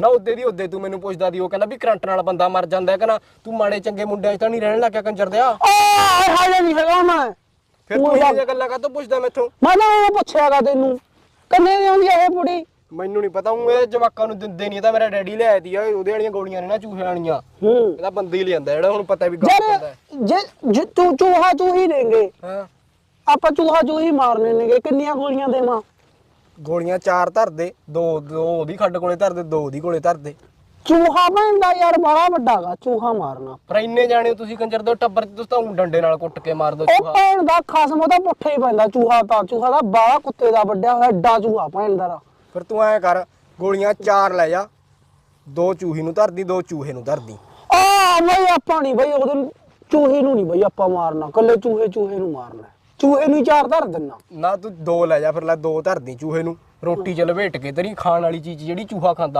ਨਾ ਉਹਦੇ ਦੀ ਉਹਦੇ ਤੂੰ ਮੈਨੂੰ ਪੁੱਛਦਾ ਦੀ ਉਹ ਕਹਿੰਦਾ ਵੀ ਕਰੰਟ ਨਾਲ ਬੰਦਾ ਮਰ ਜਾਂਦਾ ਹੈ ਕਹਿੰਦਾ ਤੂੰ ਮਾੜੇ ਚੰਗੇ ਮੁੰਡਿਆਂ 'ਚ ਤਾਂ ਨਹੀਂ ਰਹਿਣ ਲੱਗਿਆ ਕੰਜਰ ਦਿਆ? ਆ ਹਾਲੇ ਨਹੀਂ ਹੈਗਾ ਮੈਂ। ਫਿਰ ਤੂੰ ਇਹ ਗੱਲਾਂ ਕਾਹਤੋਂ ਪੁੱਛਦਾ ਮੈਥੋਂ? ਮੈਂ ਤਾਂ ਇਹ ਪੁੱਛਿਆਗਾ ਤੈਨੂੰ। ਕੰਨੇ ਦੀ ਆਉਂਦੀ ਆ ਇਹ ਬੁੜੀ। ਮੈਨੂੰ ਨਹੀਂ ਪਤਾ ਉਹ ਇਹ ਜਵਾਕਾਂ ਨੂੰ ਦਿੰਦੇ ਨਹੀਂ ਤਾਂ ਮੇਰਾ ਡੈਡੀ ਲੈ ਆਦੀ ਆ ਉਹਦੇ ਵਾਲੀਆਂ ਗੋਲੀਆਂ ਨੇ ਨਾ ਚੂਹੇ ਵਾਲੀਆਂ। ਹੂੰ। ਇਹਦਾ ਬੰਦੇ ਹੀ ਲਿਆਂਦਾ ਜਿਹੜਾ ਹੁਣ ਪਤਾ ਵੀ ਗੱਲ ਪੈਂਦਾ ਹੈ। ਯਾਰ ਜੇ ਜੇ ਤੂੰ ਚੂਹਾ ਤੂੰ ਹੀ। ਦੇਂਗੇ ਹਾਂ ਆਪਾਂ ਚੂਹਾ ਚੂ ਹੀ ਮਾਰਨੇ ਨੇਗੇ ਕਿੰਨੀਆਂ ਗੋਲੀਆਂ ਦੇਵਾਂ? ਗੋਲੀਆਂ ਚਾਰ ਧਰ ਦੇ ਦੋ ਦੋ ਉਹਦੀ ਖੱਡ ਕੋਲੇ ਧਰ ਦੇ ਦੋ ਉਹਦੀ ਕੋਲੇ ਧਰ ਦੇ ਚੂਹਾ ਪੈਂਦਾ ਯਾਰ ਬੜਾ ਵੱਡਾਗਾ ਚੂਹਾ ਮਾਰਨਾ। ਪਰ ਇੰਨੇ ਜਾਣੇ ਹੋ ਤੁਸੀਂ ਕੰਜਰ ਦੋ ਟੱਬਰ ਚ ਤੁਸੀਂ ਤਾਂ ਊਂ ਡੰਡੇ ਨਾਲ ਕੁੱਟ ਕੇ ਮਾਰ ਦੋ ਉਹ ਚੂਹਾ। ਭੈਣ ਦਾ ਖਸਮ ਉਹਦਾ ਪੁੱਠੇ ਹੀ ਪੈਂਦਾ ਚੂਹਾ ਤਾਂ ਚੂਹਾ ਦਾ ਬਾਲਾ ਕੁੱਤੇ ਦਾ ਵੱਡਿਆ ਹੋਇਆ ਏਡਾ ਚੂਹਾ ਭੈਣ ਦਾ। ਫਿਰ ਤੂੰ ਐ ਕਰ ਗੋਲੀਆਂ ਚਾਰ ਲੈ ਜਾ। ਦੋ ਚੂਹੀ ਨੂੰ ਧਰਦੀ ਦੋ ਚੂਹੇ ਨੂੰ ਧਰਦੀ। ਆ ਬਈ ਆਪਾਂ ਨਹੀਂ ਬਈ ਉਹਦੇ ਨੂੰ- ਚੂਹੇ ਨੂੰ ਨਹੀਂ ਬਈ ਆਪਾਂ ਮਾਰਨਾ ਕੱਲੇ ਚੂਹੇ ਚੂਹੇ ਨੂੰ ਮਾਰਨਾ। ਚੂਹੇ ਨੂੰ ਚਾਰ ਧਰ ਦਿੰਨਾ। ਨਾ ਤੂੰ ਦੋ ਲੈ ਜਾ, ਫਿਰ ਲੈ ਦੋ ਧਰਦੀ ਚੂਹੇ ਨੂੰ। ਰੋਟੀ ਚ ਲਪੇਟ ਕੇ ਤੇਰੀ ਖਾਣ ਵਾਲੀ ਚੀਜ਼ ਜਿਹੜੀ ਚੂਹਾ ਖਾਂਦਾ।